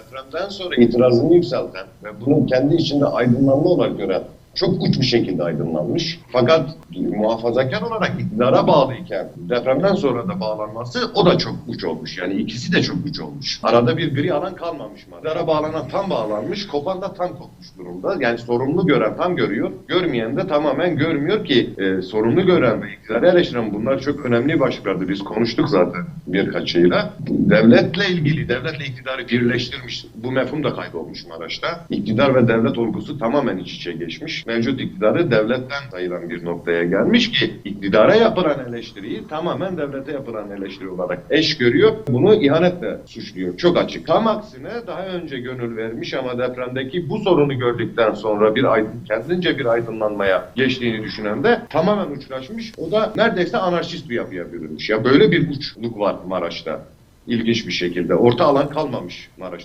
depremden sonra itirazını yükselten ve bunu kendi içinde aydınlanma olarak gören çok uç bir şekilde aydınlanmış. Fakat muhafazakar olarak iktidara bağlıyken depremden sonra da bağlanması o da çok uç olmuş. Yani ikisi de çok uç olmuş. Arada bir gri alan kalmamış mı? İktidara bağlanan tam bağlanmış, kopan da tam kopmuş durumda. Yani sorumlu gören tam görüyor, görmeyen de tamamen görmüyor ki e, sorumlu gören ve iktidarı eleştiren bunlar çok önemli başlıklardı. Biz konuştuk zaten birkaçıyla. Devletle ilgili, devletle iktidarı birleştirmiş. Bu mefhum da kaybolmuş Maraş'ta. İktidar ve devlet olgusu tamamen iç içe geçmiş. Mevcut iktidarı devletten sayılan bir noktaya gelmiş ki iktidara yapılan eleştiriyi tamamen devlete yapılan eleştiri olarak eş görüyor. Bunu ihanetle suçluyor. Çok açık. Tam aksine daha önce gönül vermiş ama depremdeki bu sorunu gördükten sonra bir aydın, kendince bir aydınlanmaya geçtiğini düşünen de tamamen uçlaşmış. O da neredeyse anarşist bir yapıya bürünmüş. Ya böyle bir uçluk var Maraş'ta. İlginç bir şekilde. Orta alan kalmamış Maraş'ta.